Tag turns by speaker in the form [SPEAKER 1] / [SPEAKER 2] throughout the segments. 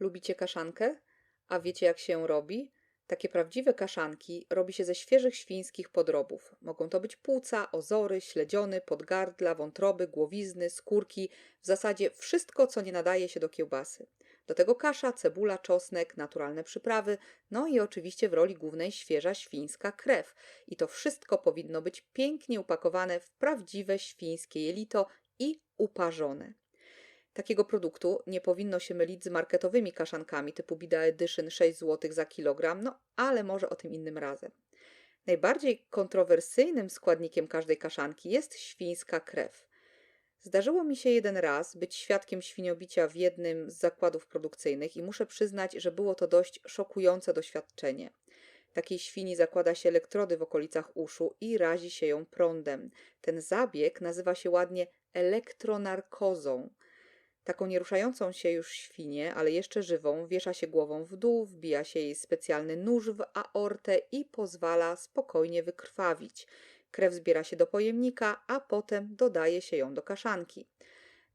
[SPEAKER 1] Lubicie kaszankę? A wiecie jak się robi? Takie prawdziwe kaszanki robi się ze świeżych świńskich podrobów. Mogą to być płuca, ozory, śledziony, podgardla, wątroby, głowizny, skórki, w zasadzie wszystko, co nie nadaje się do kiełbasy. Do tego kasza, cebula, czosnek, naturalne przyprawy, no i oczywiście w roli głównej świeża świńska krew. I to wszystko powinno być pięknie upakowane w prawdziwe świńskie jelito i uparzone. Takiego produktu nie powinno się mylić z marketowymi kaszankami typu Bida Edition 6 zł za kilogram, no ale może o tym innym razem. Najbardziej kontrowersyjnym składnikiem każdej kaszanki jest świńska krew. Zdarzyło mi się jeden raz być świadkiem świniobicia w jednym z zakładów produkcyjnych i muszę przyznać, że było to dość szokujące doświadczenie. Takiej świni zakłada się elektrody w okolicach uszu i razi się ją prądem. Ten zabieg nazywa się ładnie elektronarkozą. Taką nieruszającą się już świnię, ale jeszcze żywą, wiesza się głową w dół, wbija się jej specjalny nóż w aortę i pozwala spokojnie wykrwawić. Krew zbiera się do pojemnika, a potem dodaje się ją do kaszanki.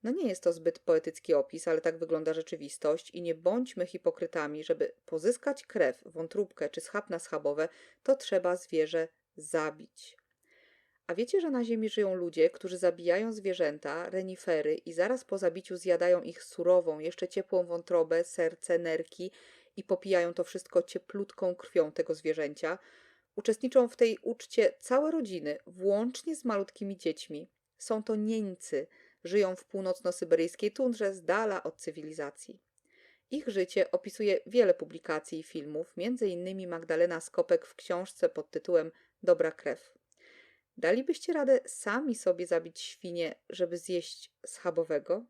[SPEAKER 1] No nie jest to zbyt poetycki opis, ale tak wygląda rzeczywistość i nie bądźmy hipokrytami, żeby pozyskać krew, wątróbkę czy schab na schabowe, to trzeba zwierzę zabić. A wiecie, że na Ziemi żyją ludzie, którzy zabijają zwierzęta, renifery i zaraz po zabiciu zjadają ich surową, jeszcze ciepłą wątrobę, serce, nerki i popijają to wszystko cieplutką krwią tego zwierzęcia. Uczestniczą w tej uczcie całe rodziny, włącznie z malutkimi dziećmi. Są to nieńcy, żyją w północno-syberyjskiej tundrze z dala od cywilizacji. Ich życie opisuje wiele publikacji i filmów, m.in. Magdalena Skopek w książce pod tytułem Dobra krew. Dalibyście radę sami sobie zabić świnię, żeby zjeść schabowego?